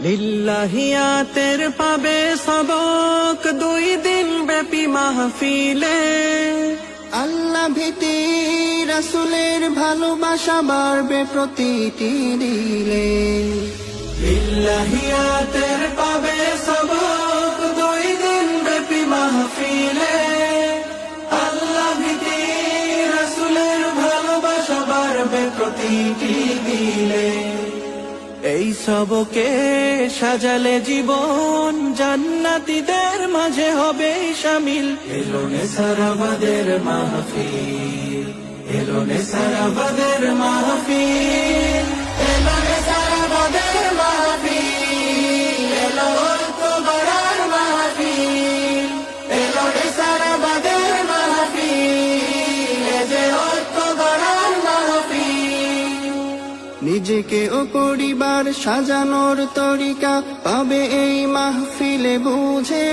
লিল্লাহিয়াতের পাবে সবক দুই দিন ব্যাপী মাহফিলে। আল্লাহ ভীতি রাসুলের ভালোবাসা বাড়বে প্রতিটি দিলে লিল্লাহিয়াতের পাবে সবক দুই দিন ব্যাপী মাহফিলে। আল্লাহ ভীতি রাসুলের ভালোবাসা বাড়বে প্রতিটি দিলে সবকে সাজালে জীবন জান্নাতিদের মাঝে হবে সামিল। এলো নে সারাবাদের মাহফিল, এলো নে সারাবাদের মাহফিল। নিজেকে ও পরিবার সাজানোর তরিকা পাবে এই মাহফিলে বুঝে।